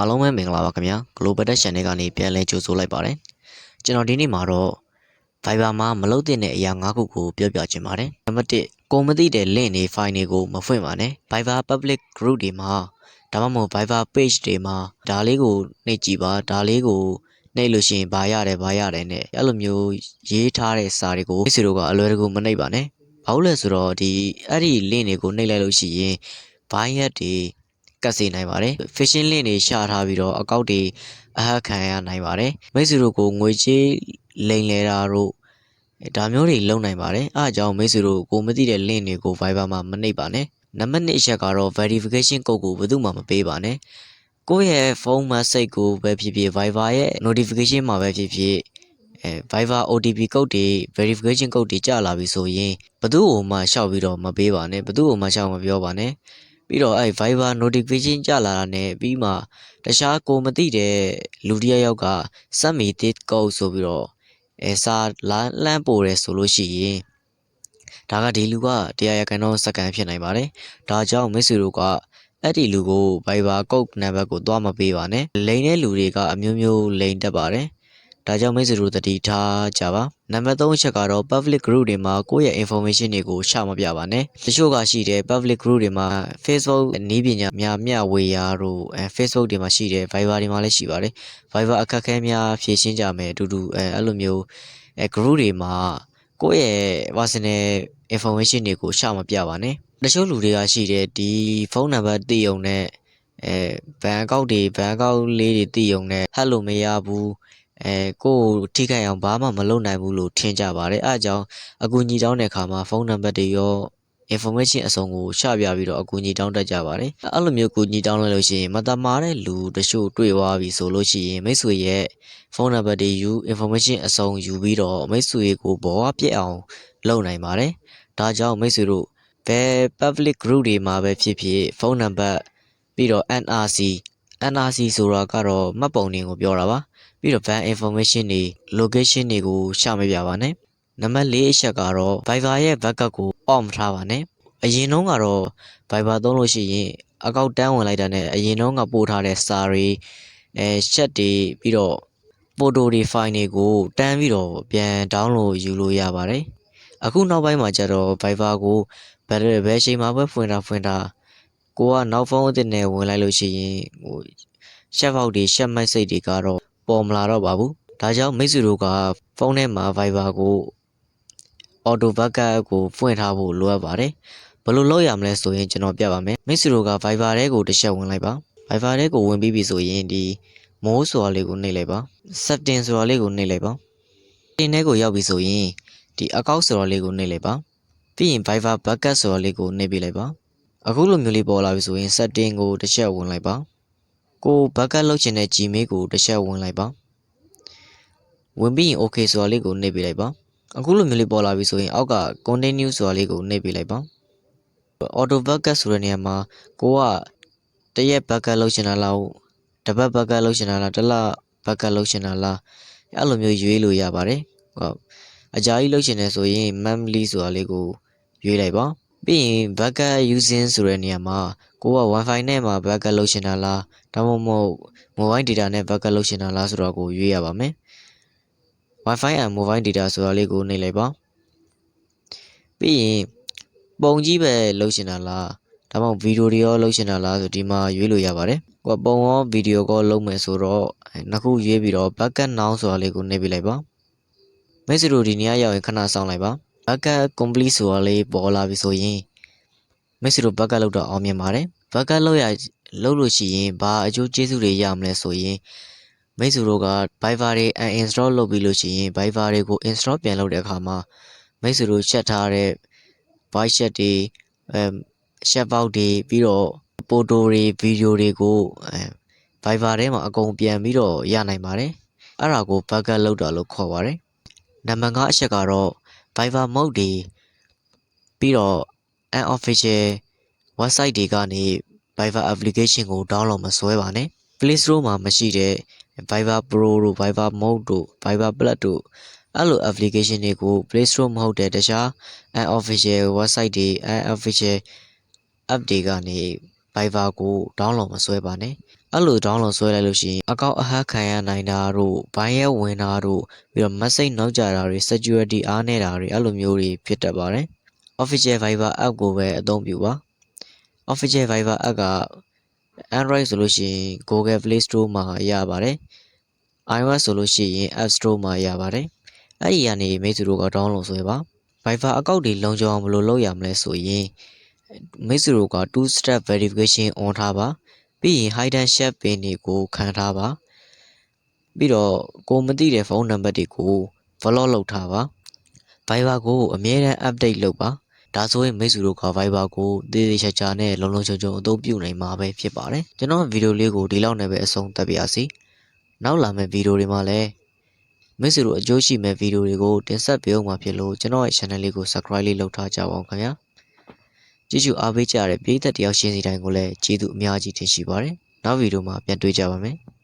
အားလုံးပဲမင်္ဂလာပါခင်ဗျာ Global Tech Channel ကနေပြန်လည်ကြိုဆိုလိုက်ပါတယ်ကျွန်တော်ဒီနေ့မှာတော့ Viber မှာမလုပ်တဲ့အရာ၅ခုကိုပြောပြချင်ပါတယ်နံပါတ်1ကိုမသိတဲ့ link တွေ file တွေကိုမဖွင့်ပါနဲ့ Viber public group တွေမှာဒါမှမဟုတ် Viber page တွေမှာဒါလေးကိုနှိပ်ကြည့်ပါဒါလေးကိုနှိပ်လို့ရှိရင်ဘာရတယ်ဘာရတယ်နဲ့အဲ့လိုမျိုးရေးထားတဲ့စာတွေကိုမိတ်ဆွေတို့ကအလွယ်တကူမနှိပ်ပါနဲ့ဘာလို့လဲဆိုတော့ဒီအဲ့ဒီ link တွေကိုနှိပ်လိုက်လို့ရှိရင် bias တွေ ကတ်စေနိုင်ပါတယ် phishing link တွေရှာထားပြီးတော့အကောက်တွေအဟက်ခံရနိုင်ပါတယ်မိတ်ဆွေတို့ကိုငွေချေးလိမ်လည်တာတို့အဲဒါမျိုးတွေလုပ်နိုင်ပါတယ်အားကြောင့်မိတ်ဆွေတို့ကိုမသိတဲ့ link တွေကို Viber မှာမနှိပ်ပါနဲ့နံပါတ်1အချက်ကတော့ verification code ကိုဘယ်သူမှမပေးပါနဲ့ကိုယ့်ရဲ့ဖုန်း message ကိုပဲဖြစ်ဖြစ် Viber ရဲ့ notification မှာပဲဖြစ်ဖြစ်အဲ Viber OTP code တွေ verification code တွေကြာလာပြီဆိုရင်ဘယ်သူ့ကိုမှရှောက်ပြီးတော့မပေးပါနဲ့ဘယ်သူ့ကိုမှရှောက်မပြောပါနဲ့ ပြီးတော့အဲ Viber notification ကြာလာတာနဲ့ပြီးမှတခြားကိုမသိတဲ့လူတစ်ယောက်ယောက်က send me this code ဆိုပြီးတော့အဲစာလမ်းလမ်းပို့ရဲဆိုလို့ရှိရင်ဒါကဒီလူကတရားရကန်တော့စကန်ဖြစ်နိုင်ပါတယ်ဒါကြောင့်မိတ်ဆွေတို့ကအဲ့ဒီလူကို Viber code နံပါတ်ကိုသွားမပေးပါနဲ့လိန်တဲ့လူတွေကအမျိုးမျိုးလိန်တတ်ပါတယ် ဒါကြောင့်မိတ်ဆွေတို့တတိထားကြပါနံပါတ်3အချက်ကတော့ public group တွေမှာကိုယ့်ရဲ့ information တွေကိုရှောက်မပြပါနဲ့တချို့ကရှိတယ် public group တွေမှာ Facebook နီးပညာများမျှဝေရာတို့အဲ Facebook တွေမှာရှိတယ် Viber တွေမှာလည်းရှိပါတယ် Viber အခက်အခဲများဖြည့်ရှင်းကြမယ်အတူတူအဲအဲ့လိုမျိုးအဲ group တွေမှာကိုယ့်ရဲ့ personal information တွေကိုရှောက်မပြပါနဲ့တချို့လူတွေကရှိတယ်ဒီဖုန်းနံပါတ်သိုံနဲ့အဲဘဏ်အကောင့်တွေဘဏ်အကောင့်လေးတွေသိုံနဲ့ဟတ်လို့မရဘူး အဲကိုယ်ထိခိုက်အောင်ဘာမှမလုပ်နိုင်ဘူးလို့ထင်ကြပါတယ်အဲအကြောင်းအကူအညီတောင်းတဲ့အခါမှာဖုန်းနံပါတ်တွေရော information အစုံကိုချပြပြီးတော့အကူအညီတောင်းတတ်ကြပါတယ်အဲ့လိုမျိုးကူညီတောင်းလိုက်လို့ရှိရင်မတမာတဲ့လူတချို့တွေ့သွားပြီဆိုလို့ရှိရင်မိတ်ဆွေရဲ့ဖုန်းနံပါတ်တွေယူ information အစုံယူပြီးတော့မိတ်ဆွေကိုဘောပြက်အောင်လုပ်နိုင်ပါတယ်ဒါကြောင့်မိတ်ဆွေတို့ဘယ် public group တွေမှာပဲဖြစ်ဖြစ်ဖုန်းနံပါတ်ပြီးတော့ NRC NRC ဆိုတာကတော့မှတ်ပုံတင်ကိုပြောတာပါပြီးတော့ van information တွေ location တွေကိုရှာမပြပါနဲ့နံပါတ်၄အချက်ကတော့ Viber ရဲ့ backup ကို off မထားပါနဲ့အရင်တုန်းကတော့ Viber သုံးလို့ရှိရင်အကောက်တန်းဝင်လိုက်တာနဲ့အရင်တုန်းကပို့ထားတဲ့စာတွေအဲ chat တွေပြီးတော့ photo တွေ file တွေကိုတန်းပြီးတော့ပြန် download ယူလို့ရပါတယ်အခုနောက်ပိုင်းမှာကျတော့ Viber ကိုဘယ်ဘယ်ချိန်မှာပဲဖွင့်တာဖွင့်တာ ကိုကနောက်ဖုန်းအသစ်နဲ့ဝင်လိုက်လို့ရှိရင်ဟို chat box တွေ chat message တွေကတော့ပေါ်မလာတော့ပါဘူးဒါကြောင့်မိတ်ဆွေတို့ကဖုန်းထဲမှာ Viber ကို auto backup ကိုဖွင့်ထားဖို့လိုအပ်ပါတယ်ဘယ်လိုလုပ်ရမလဲဆိုရင်ကျွန်တော်ပြပါမယ်မိတ်ဆွေတို့က Viber ထဲကိုတစ်ချက်ဝင်လိုက်ပါ Viber ထဲကိုဝင်ပြီးပြီဆိုရင်ဒီမိုးဆိုတာလေးကိုနှိပ်လိုက်ပါ setting ဆိုတာလေးကိုနှိပ်လိုက်ပါတင်ထဲကိုရောက်ပြီဆိုရင်ဒီ account ဆိုတာလေးကိုနှိပ်လိုက်ပါပြီးရင် Viber backup ဆိုတာလေးကိုနှိပ်ပြလိုက်ပါ အခုလိုမျိုးလေးပေါ်လာပြီဆိုရင် setting ကိုတစ်ချက်ဝင်လိုက်ပါကို backup လုပ်ချင်တဲ့ Gmail ကိုတစ်ချက်ဝင်လိုက်ပါဝင်ပြီးရင် okay ဆိုတာလေးကိုနှိပ်ပြလိုက်ပါအခုလိုမျိုးလေးပေါ်လာပြီဆိုရင်အောက်က continue ဆိုတာလေးကိုနှိပ်ပြလိုက်ပါ auto backup ဆိုတဲ့နေရာမှာကိုကတရက် backup လုပ်ချင်တာလားတစ်ပတ် backup လုပ်ချင်တာလားတစ်လ backup လုပ်ချင်တာလားအဲ့လိုမျိုးရွေးလို့ရပါတယ်ဟုတ်အကြာကြီးလုပ်ချင်တယ်ဆိုရင် monthly ဆိုတာလေးကိုရွေးလိုက်ပါ ပြီးရင် backup using ဆိုတဲ့နေရာမှာကိုက wifi နဲ့မှာ backup လုပ်ချင်တာလားဒါမှမဟုတ် mobile data နဲ့ backup လုပ်ချင်တာလားဆိုတော့ကိုရွေးရပါမယ် wifi and mobile data ဆိုတာလေးကိုနှိပ်လိုက်ပါပြီးရင်ပုံကြီးပဲလုပ်ချင်တာလားဒါမှမဟုတ်ဗီဒီယိုတွေရောလုပ်ချင်တာလားဆိုဒီမှာရွေးလို့ရပါတယ်ကိုကပုံရောဗီဒီယိုကောလုပ်မယ်ဆိုတော့နှစ်ခုရွေးပြီးတော့ backup now ဆိုတာလေးကိုနှိပ်ပြလိုက်ပါမိတ်ဆွေတို့ဒီနေရာရောက်ရင်ခဏစောင့်လိုက်ပါ backup complete ဆိုတာလေးပေါ်လာပြီဆိုရင်မိတ်ဆွေတို့ backup လုပ်တော့အောင်မြင်ပါတယ် backup လုပ်ရလုပ်လို့ရှိရင်ဘာအကျိုးကျေးဇူးတွေရမလဲဆိုရင်မိတ်ဆွေတို့က Viber တွေ uninstall လုပ်ပြီးလို့ရှိရင် Viber တွေကို install ပြန်လုပ်တဲ့အခါမှာမိတ်ဆွေတို့ချက်ထားတဲ့ voice chat တွေအဲ chat box တွေပြီးတော့ photo တွေ video တွေကိုအဲ Viber ထဲမှာအကုန်ပြန်ပြီးတော့ရနိုင်ပါတယ်အဲ့ဒါကို backup လုပ်တာလို့ခေါ်ပါတယ်နံပါတ်5အချက်ကတော့ Viber mode တွေပြီးတော့ unofficial website တွေကနေ Viber application ကို download မဆွဲပါနဲ့ Play Store မှာမရှိတဲ့ Viber Pro တို့ Viber Mode တို့ Viber Plus တို့အဲ့လို application တွေကို Play Store မဟုတ်တဲ့တခြား unofficial website တွေ unofficial app တွေကနေ Viber ကို download မဆွဲပါနဲ့ အဲ့လို download ဆွဲလိုက်လို့ရှိရင်အကောင့်အဟက်ခံရနိုင်တာတို့ဘိုင်းရဲဝင်တာတို့ပြီးတော့ message နောက်ကျတာတွေ security အားနည်းတာတွေအဲ့လိုမျိုးတွေဖြစ်တတ်ပါတယ် official Viber app ကိုပဲအသုံးပြုပါ official Viber app က Android ဆိုလို့ရှိရင် Google Play Store မှာရပါတယ် iOS ဆိုလို့ရှိရင် App Store မှာရပါတယ်အဲ့ဒီကနေမိတ်ဆွေတို့က download ဆွဲပါ Viber အကောင့်တွေလုံခြုံအောင်ဘယ်လိုလုပ်ရမလဲဆိုရင်မိတ်ဆွေတို့က2 step verification on ထားပါ ပြီးရင် hidden chat pin တွေကိုခံထားပါပြီးတော့ကိုမသိတဲ့ဖုန်းနံပါတ်တွေကို block လုပ်ထားပါ Viber ကိုအမြဲတမ်း update လုပ်ပါဒါဆိုရင်မိတ်ဆွေတို့က Viber ကိုသေသေးချာချာနဲ့လုံလုံခြုံခြုံအသုံးပြုနိုင်မှာပဲဖြစ်ပါတယ်ကျွန်တော်ဗီဒီယိုလေးကိုဒီလောက်နဲ့ပဲအဆုံးသတ်ပါရစေနောက်လာမယ့်ဗီဒီယိုတွေမှာလည်းမိတ်ဆွေတို့အကျိုးရှိမဲ့ဗီဒီယိုတွေကိုတင်ဆက်ပေးအောင်မှာဖြစ်လို့ကျွန်တော်ရဲ့ channel လေးကို subscribe လေးလုပ်ထားကြပါအောင်ခင်ဗျာ ကြည့်ရှုအားပေးကြတဲ့ပရိသတ်တယောက်ရှင်းစီတိုင်းကိုလည်းကျေးဇူးအများကြီးတင်ရှိပါတယ်နောက်ဗီဒီယိုမှာပြန်တွေ့ကြပါမယ်